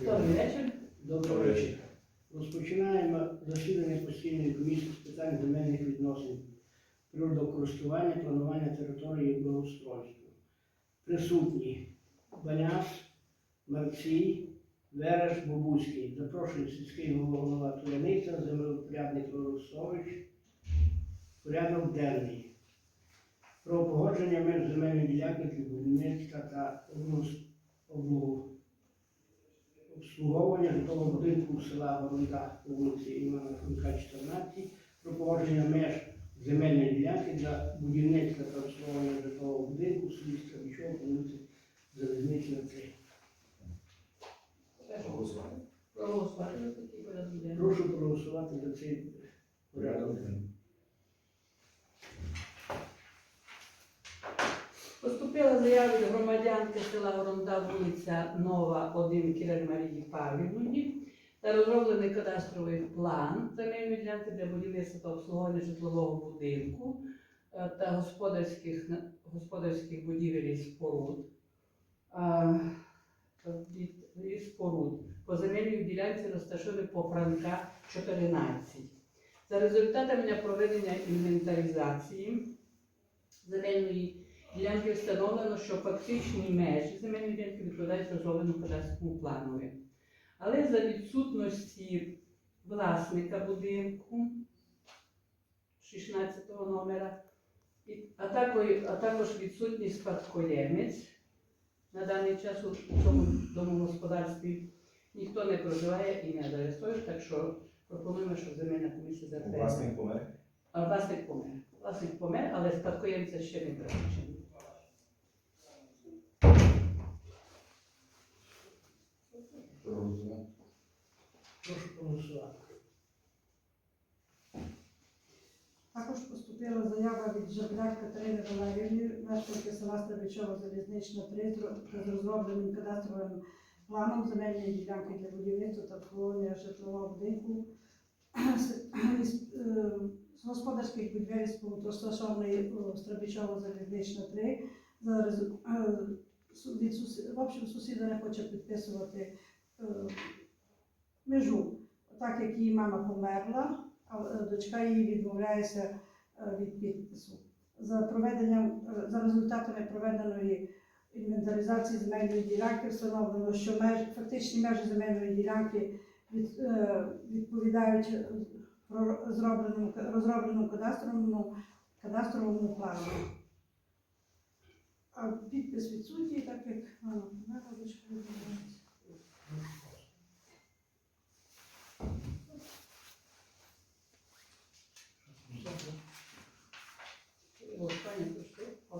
Добрий вечір. Добрий вечір. Розпочинаємо засідання постійної комісії з питань земельних відносин, природокористування, планування території і благоустройства. Присутні Баняс, Марцій, Вереш, Бобуський. Запрошую сільський голова Туляниця, землепорядник Лорусович. Порядок денний. Про погодження меж земельної ділянки для будівництва та обрус- обслуговування житлового будинку села Горунка у вулиці Івана Франка, 14, про погодження меж земельної ділянки для будівництва та обслуговування житлового будинку в селі Стравічово по вулиці Залізнична 3. Проголосувати за такий порядок денний. Прошу проголосувати за цей порядок. Поступила заява громадянки села Горонда, вулиця Нова, 1 Кірель Марії Павлівні та розроблений кадастровий план земельної ділянки для будівництва та обслуговування житлового будинку е, та господарських, господарських будівель і споруд. Від- і споруд по земельній ділянці розташованій по Франка 14. За результатами проведення інвентаризації земельної ділянки встановлено, що фактичні межі земельної ділянки відповідають розробленому кадастровому планові. Але за відсутності власника будинку 16 номера, а також, а також відсутність спадкоємець на даний час у цьому домогосподарстві ніхто не проживає і не адресує, так що пропонуємо, щоб земельна комісія затвердила. Власник помер. А власник помер. Власник помер, але спадкоємця ще не призначений. Проголосувати. Прошу проголосувати. Також поступила заява від Жабляк Катерини Валеріївни, мешканки села Стребичова Залізнична 3 з розробленим кадастровим планом земельної ділянки для будівництва та обслуговування житлового будинку з- е, господарських будівель розташованої у Залізнична 3. За резу- е, від сусі- В общем, сусіда не хоче підписувати е, межу, так як її мама померла дочка її відмовляється від підпису. За проведенням, е, за результатами проведеної інвентаризації земельної ділянки встановлено, що меж, фактичні межі земельної ділянки від, е, відповідають е, про розробленому кадастровому, кадастровому плану. А підпис відсутній, так як